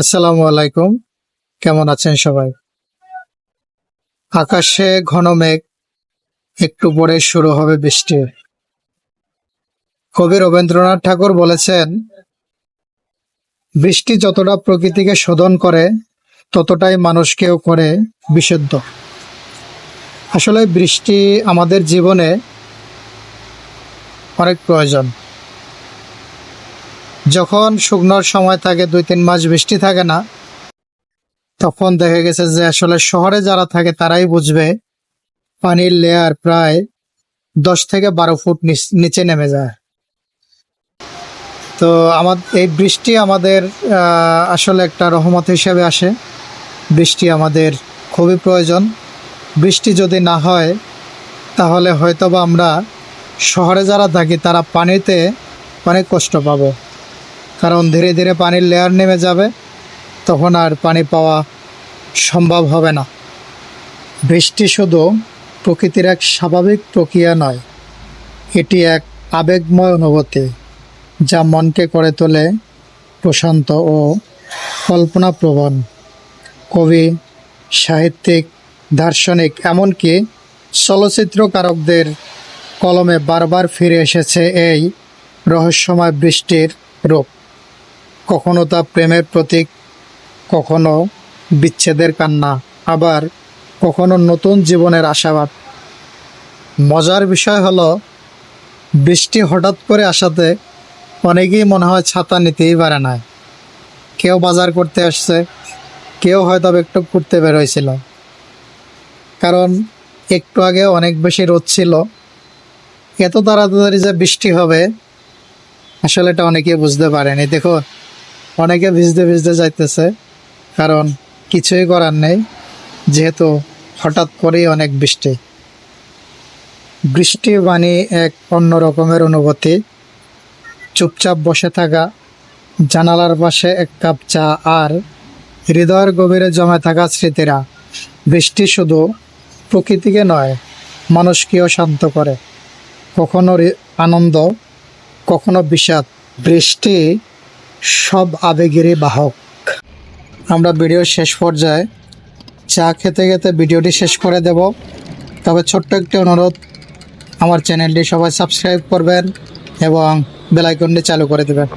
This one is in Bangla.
আসসালামু আলাইকুম। কেমন আছেন সবাই? আকাশে ঘন মেঘ, একটু পরে শুরু হবে বৃষ্টি। কবি রবীন্দ্রনাথ ঠাকুর বলেছেন, বৃষ্টি যতটা প্রকৃতিকে শোধন করে, ততটাই মানুষকেও করে বিশুদ্ধ। আসলে বৃষ্টি আমাদের জীবনে অনেক প্রয়োজন। যখন শুকনোর সময় থাকে, দুই তিন মাস বৃষ্টি থাকে না, তখন দেখা গেছে যে আসলে শহরে যারা থাকে, তারাই বুঝবে পানির লেয়ার প্রায় দশ থেকে বারো ফুট নিচ- নেমে যায়। তো আমাদের এই বৃষ্টি আমাদের আসলে একটা রহমত হিসেবে আসে। বৃষ্টি আমাদের খুবই প্রয়োজন। বৃষ্টি যদি না হয়, তাহলে হয়তোবা আমরা শহরে যারা থাকি, তারা পানিতে অনেক কষ্ট পাবো। কারণ ধীরে ধীরে পানির লেয়ার নেমে যাবে, তখন আর পানি পাওয়া সম্ভব হবে না। বৃষ্টি শুধু প্রকৃতির এক স্বাভাবিক প্রক্রিয়া নয়, এটি এক আবেগময় অনুভূতি যা মনকে করে তোলে প্রশান্ত ও কল্পনাপ্রবণ। কবি, সাহিত্যিক, দার্শনিক এমনকি চলচ্চিত্রকারকদের কলমে বারবার ফিরে এসেছে এই রহস্যময় বৃষ্টির রূপ। কখনো তা প্রেমের প্রতীক, কখনো বিচ্ছেদের কান্না, আবার কখনো নতুন জীবনের আশাবাদ। মজার বিষয় হলো, বৃষ্টি হঠাৎ করে আসাতে অনেকেই মনে হয় ছাতা নিতেই পারে না। কেউ বাজার করতে আসছে, কেউ হয়তো একটু ঘুরতে বেরোয়ছিল। কারণ একটু আগে অনেক বেশি রোদ ছিল। এত তাড়াতাড়ি যে বৃষ্টি হবে, আসলে এটা অনেকে বুঝতে পারেনি। দেখো অনেকে ভিজতে ভিজতে যাইতেছে, কারণ কিছুই করার নেই, যেহেতু হঠাৎ করেই অনেক বৃষ্টি। বৃষ্টি মানে এক অন্য রকমের অনুভূতি। চুপচাপ বসে থাকা, জানালার পাশে এক কাপ চা আর হৃদয়ের গভীরে জমে থাকা স্মৃতিরা। বৃষ্টি শুধু প্রকৃতিকে নয়, মানুষকেও শান্ত করে। কখনো আনন্দ, কখনো বিষাদ। বৃষ্টি সব আবেগেরই বাহক। আমরা ভিডিও শেষ পর্যায়ে চা খেতে খেতে ভিডিওটি শেষ করে দেব। তবে ছোট্ট একটি অনুরোধ, আমার চ্যানেলটি সবাই সাবস্ক্রাইব করবেন এবং বেলাইকনটি চালু করে দেবেন।